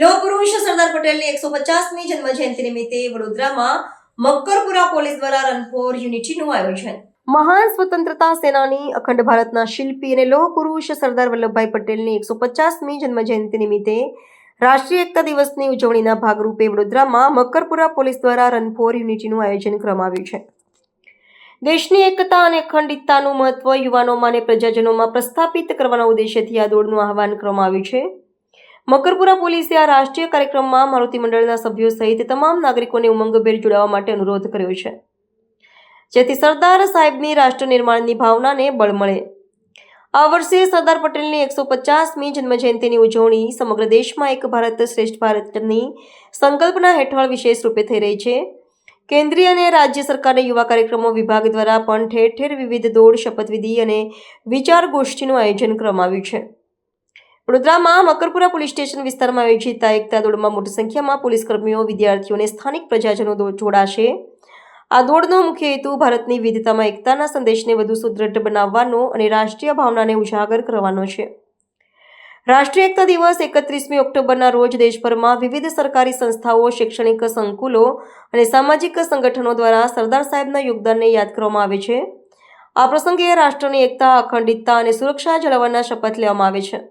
લોહ પુરુષ સરદાર પટેલની એકસો પચાસમી જન્મ જયંતિ નિમિત્તે વડોદરામાં મક્કરપુરા પોલીસ દ્વારા રન ફોર યુનિટીનું આયોજન. મહાન સ્વતંત્રતા સેનાની અખંડ ભારતના શિલ્પી અને લોહ પુરુષ સરદાર વલ્લભભાઈ પટેલની એકસો પચાસમી જન્મ જયંતિ નિમિત્તે રાષ્ટ્રીય એકતા દિવસની ઉજવણીના ભાગરૂપે વડોદરામાં મકરપુરા પોલીસ દ્વારા રન ફોર યુનિટીનું આયોજન કરવામાં આવ્યું છે. દેશની એકતા અને અખંડિતતાનું મહત્વ યુવાનોમાં અને પ્રજાજનોમાં પ્રસ્થાપિત કરવાના ઉદ્દેશ્યથી આ દોડનું આહવાન કરવામાં આવ્યું છે. મકરપુરા પોલીસે આ રાષ્ટ્રીય કાર્યક્રમમાં મારુતિ મંડળના સભ્યો સહિત તમામ નાગરિકોને ઉમંગભેર જોડાવા માટે અનુરોધ કર્યો છે. જેથી સરદાર સાહેબની રાષ્ટ્ર નિર્માણની ભાવનાને બળ મળે. આ વર્ષે સરદાર પટેલની એકસો પચાસમી જન્મજયંતિની ઉજવણી સમગ્ર દેશમાં એક ભારત શ્રેષ્ઠ ભારતની સંકલ્પના હેઠળ વિશેષ રૂપે થઈ રહી છે. કેન્દ્રીય અને રાજ્ય સરકારના યુવા કાર્યક્રમો વિભાગ દ્વારા પણ ઠેર ઠેર વિવિધ દોડ, શપથવિધિ અને વિચાર ગોષ્ઠીનું આયોજન કરવામાં આવ્યું છે. વડોદરામાં મકરપુરા પોલીસ સ્ટેશન વિસ્તારમાં આયોજિત એકતા દોડમાં મોટી સંખ્યામાં પોલીસ કર્મીઓ, વિદ્યાર્થીઓ અને સ્થાનિક પ્રજાજનો જોડાશે. આ દોડનો મુખ્ય હેતુ ભારતની વિવિધતામાં એકતાના સંદેશને વધુ સુદૃઢ બનાવવાનો અને રાષ્ટ્રીય ભાવનાને ઉજાગર કરવાનો છે. રાષ્ટ્રીય એકતા દિવસ એકત્રીસમી ઓક્ટોબરના રોજ દેશભરમાં વિવિધ સરકારી સંસ્થાઓ, શૈક્ષણિક સંકુલો અને સામાજિક સંગઠનો દ્વારા સરદાર સાહેબના યોગદાનને યાદ કરવામાં આવે છે. આ પ્રસંગે રાષ્ટ્રની એકતા, અખંડિતતા અને સુરક્ષા જાળવવાના શપથ લેવામાં આવે છે.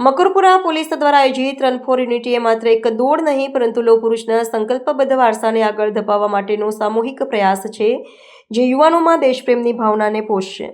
મકરપુરા પોલીસ દ્વારા આયોજિત રન ફોર યુનિટીએ માત્ર એક દોડ નહીં, પરંતુ લો પુરુષના સંકલ્પબદ્ધ વારસાને આગળ ધપાવવા માટેનો સામૂહિક પ્રયાસ છે, જે યુવાનોમાં દેશપ્રેમની ભાવનાને પોષશે.